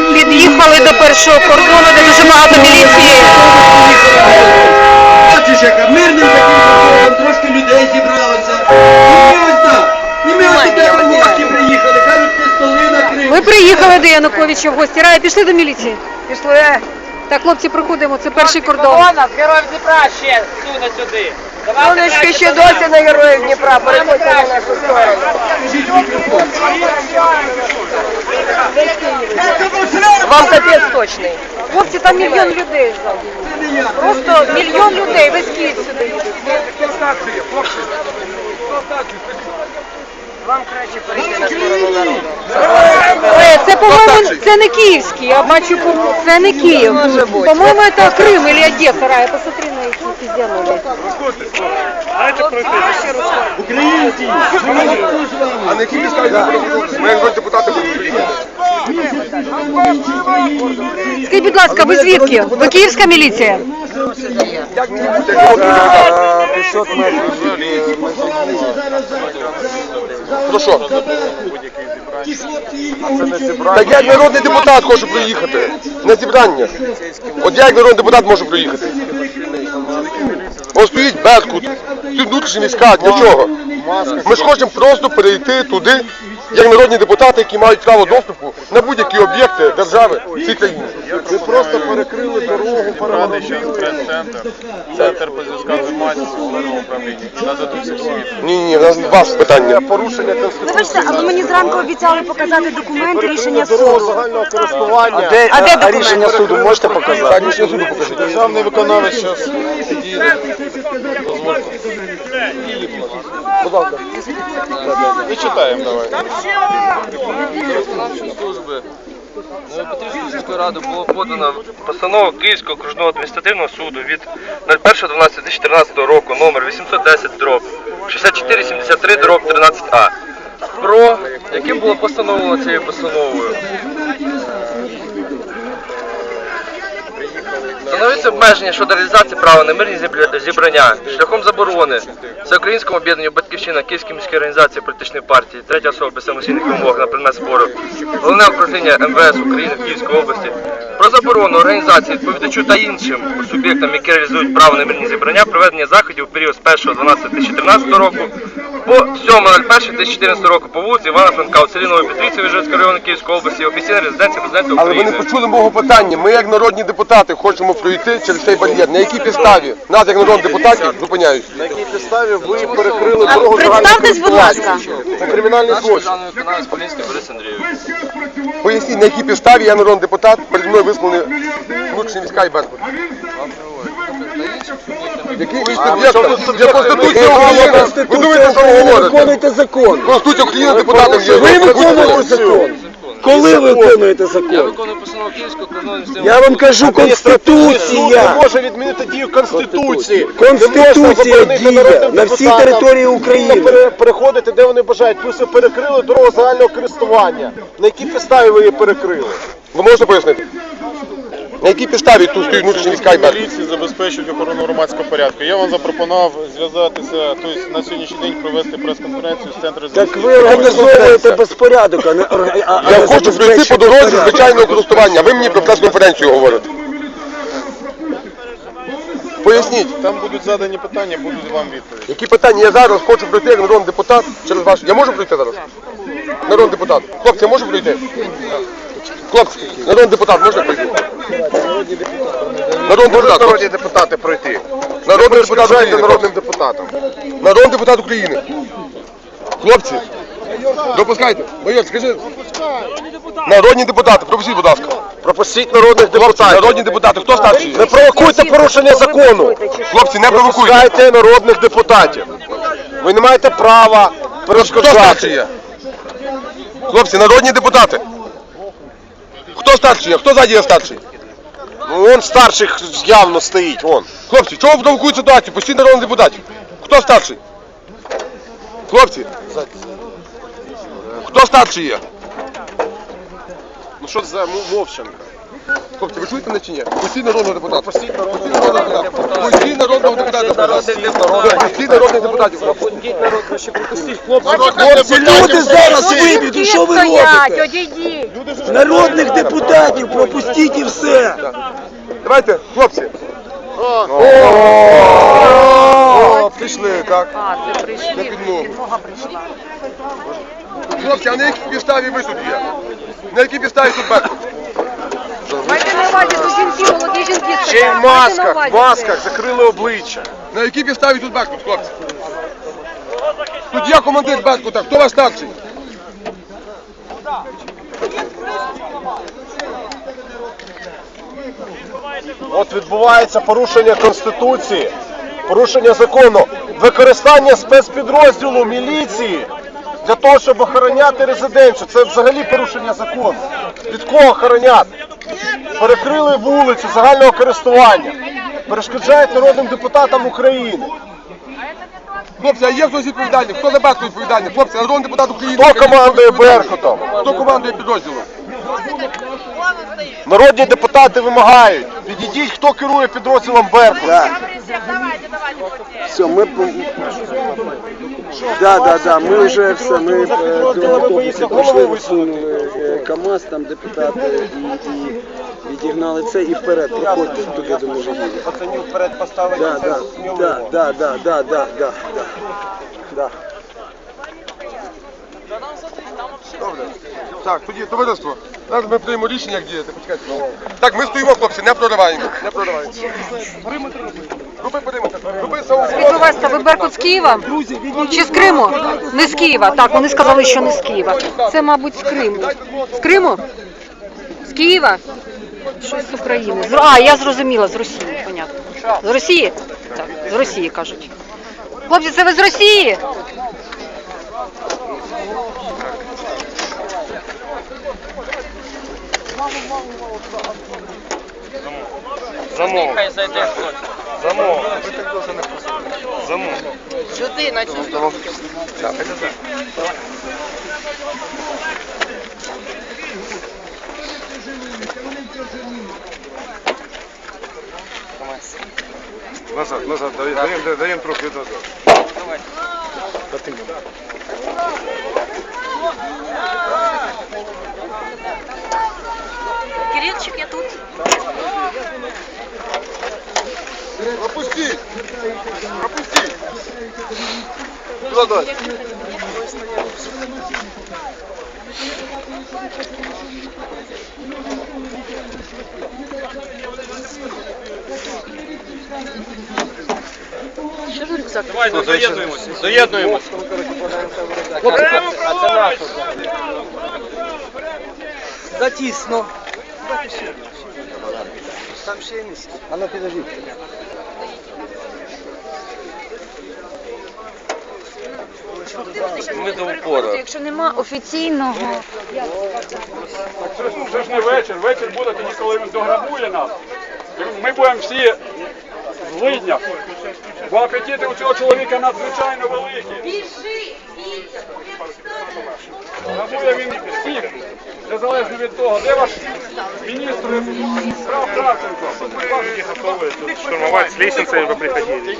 під'їхали до першого кордону, де дуже багато міліції. Бачиш, яка мирним таким кордоном, трошки людей зібралося. І ми ось так. І ми ось тепер в гості приїхали. Кажуть, ти столи накрив. Ми приїхали до Януковича в гості. Рая, пішли до міліції. Пішли. Так, хлопці, проходимо, це перший кордон. Героїв Дніпра ще суне сюди. Сонечки ще досі на героїв Дніпра, переходьте на нашу сторону. Вам капець точний. Хлопці, там мільйон людей. Не. Просто мільйон людей, весь Київ сюди. Вам краще перейти на сторону народу. Е, Це, по-моєму, це не київський, я бачу, це не Київ. По-моєму, це Крим или Одеса, Рая, посмотри на фізіономії. Українці. А на якій підставі ми як депутати? Скажіть, будь ласка, ви звідки? Ви київська міліція? Що? Ті хлопці їдуть. Так я як народний депутат хочу приїхати на зібрання. От я як народний депутат можу приїхати. Ось стоїть Беркут, тут внутрішні війська, для чого? Ми ж хочемо просто перейти туди, як народні депутати, які мають право доступу на будь-які об'єкти держави в цій країні. Ви просто перекрили дорогу, перегородили. прес-центр, центр по зв'язкам з громадськістю головного управління. Ні, ні, у нас питання. Порушення конституції. Вибачте, але мені зранку обіцяли показати документи рішення суду. загального користування. А де документи? суду можете показати? Рішення суду покажіть. Державний виконавець зараз. Будь ласка. І читаємо давай. служби Петрівської ради було подано постанова Київського окружного адміністративного суду від 01.12.2013 року номер 810 дроб 6473 дроб 13А про яке було постановлено цією постановою. Встановиться обмеження щодо реалізації права на мирні зібрання шляхом заборони Всеукраїнському об'єднанню Батьківщина Київської міської організації політичної партії, третя особа без самостійних вимог на предмет спору, головне управління МВС України в Київській області про заборону організації відповідачу та іншим суб'єктам, які реалізують право на мирні зібрання, проведення заходів у період з 1.12.2013 року по 7.01.2014 року по вулиці Івана Франка у селі Нової Петрівці Вижницького району Київської області, офіційна резиденція президента Але ви України. не почули мого питання. Ми, як народні депутати, хочемо пройти через цей бар'єр. На якій підставі нас, як народних депутатів, зупиняють? На якій підставі ви перекрили дорогу представтесь, будь ласка. Це кримінальний злочин. державний виконавець Полінський Борис Андрійович. Поясніть, на якій підставі я народний депутат, перед мною вислані внутрішні війська і Беркут. Об'єкти? Для Конституції України. Ви думаєте, що ви говорите? виконуєте закон. Конституція України депутатом є. Ви виконуєте закон. Коли ви виконуєте Я закон? виконую постанову Київського окружного Я вам кажу, Суд Конституція. не може відмінити дію Конституції. Конституція діє на всій території України. Пере- Переходити, де вони бажають. Плюс ви перекрили дорогу загального користування. На якій підставі ви її перекрили? Ви можете пояснити? На якій підставі тут стоїть внутрішні війська і Беркут? Поліції забезпечують охорону громадського порядку. Я вам запропонував зв'язатися, тобто на сьогоднішній день провести прес-конференцію з центру Так ви організовуєте безпорядок, а не а- а Я не хочу пройти по дорозі звичайного користування. Ви мені про прес-конференцію говорите. Поясніть, Там будуть задані питання, будуть вам відповіді. які питання я зараз хочу пройти як народний депутат через ваш. Я можу пройти зараз? Народний депутат. Хлопці, я можу пройти? Хлопці, народний депутат може пройти? Народний депутат. Народні депутати пройти. Народний депутат України. Народним депутатом. Народний депутат України. Хлопці, допускайте. Майор, скажи. Народні депутати, пропустіть, будь ласка. Пропустіть народних депутатів. Народні депутати, хто старший? Не провокуйте порушення закону. Хлопці, не провокуйте. Пропускайте народних депутатів. Ви не маєте права Хто старший перешкоджати. є? Хлопці, народні депутати. Хто старший? Хто ззаді є старший? Ну, Вон старший явно стоїть, вон. Хлопці, чого ви провокуєте ситуацію? Пустіть народних депутатів. Хто старший? Хлопці. Хто старший є? Ну що це за Мовченка? Хлопці, ви чуєте мене чи ні? Пустіть народного депутата. Пустіть народного депутата. Пустіть народного депутата. Пустіть народних депутатів. Хлопці, люди зараз виб'ють, що ви робите? одійдіть. Народних депутатів пропустіть і все. Давайте, хлопці. О, Пішли, так. А, це прийшли. На підмогу. Хлопці, а на якій підставі ви тут є? На якій підставі тут Беркут? Майте на увазі, тут жінки, молоді жінки. Ще й в масках, в масках, закрили обличчя. На якій підставі тут Беркут, хлопці? Тут є командир Беркута, хто ваш старший? От відбувається порушення Конституції, порушення закону, використання спецпідрозділу міліції для того, щоб охороняти резиденцію. Це взагалі порушення закону. Від кого охороняти? Перекрили вулицю загального користування, перешкоджають народним депутатам України. Хлопці, а є хтось відповідальний? Хто за батько відповідальний? Хлопці, народний депутат України. Хто командує Беркутом? Хто командує підрозділом? Народні депутати вимагають. Підійдіть, хто керує підрозділом Беркут. Все, ми... Да, да, да. Ми вже все, ми е, пройшли, висунули е, КАМАЗ, там депутати і, і відігнали це і вперед. Проходьте туди до може їде. Пацанів вперед поставили Да, да, да, да, да, да, да, да, да, да. Добре. Так, тоді товариство. Зараз ми приймемо рішення, як діяти. Почекайте. Так, ми стоїмо, хлопці, не прориваємо. Не прориваємо. Роби периметр. Самооборону. будь ви Беркут з Києва? Чи з Криму? Не з Києва. Так, вони сказали, що не з Києва. Це, мабуть, з Криму. З Криму? З Києва? Щось з України. З... А, я зрозуміла, з Росії, понятно. З Росії? Так, з Росії кажуть. Хлопці, це ви з Росії? Замов. Хай зайде хтось. Замок. Вы так должны напустить. Замок. Сюда, на чужую. Замок. Да, это да. Назад, назад, даем, даем, даем трохи назад. Давай. Да ты мне. Кириллчик, я тут. Пропусти! Пропусти! Куда дать? Держи рюкзак. Давай, ну, доєднуємося. Доєднуємося. Прямо праворуч! Затісно. Там ще є місце. А ну підождіть. Ми до упора. Якщо нема офіційного Це ж не вечір. Вечір буде тоді, коли він дограбує нас. І Ми будемо всі в злиднях. Бо апетити у цього чоловіка надзвичайно великі. Грабує він всіх, незалежно від того, де ваш міністр справ Кравченко. Готові тут штурмувати з лісниці, ви приходили.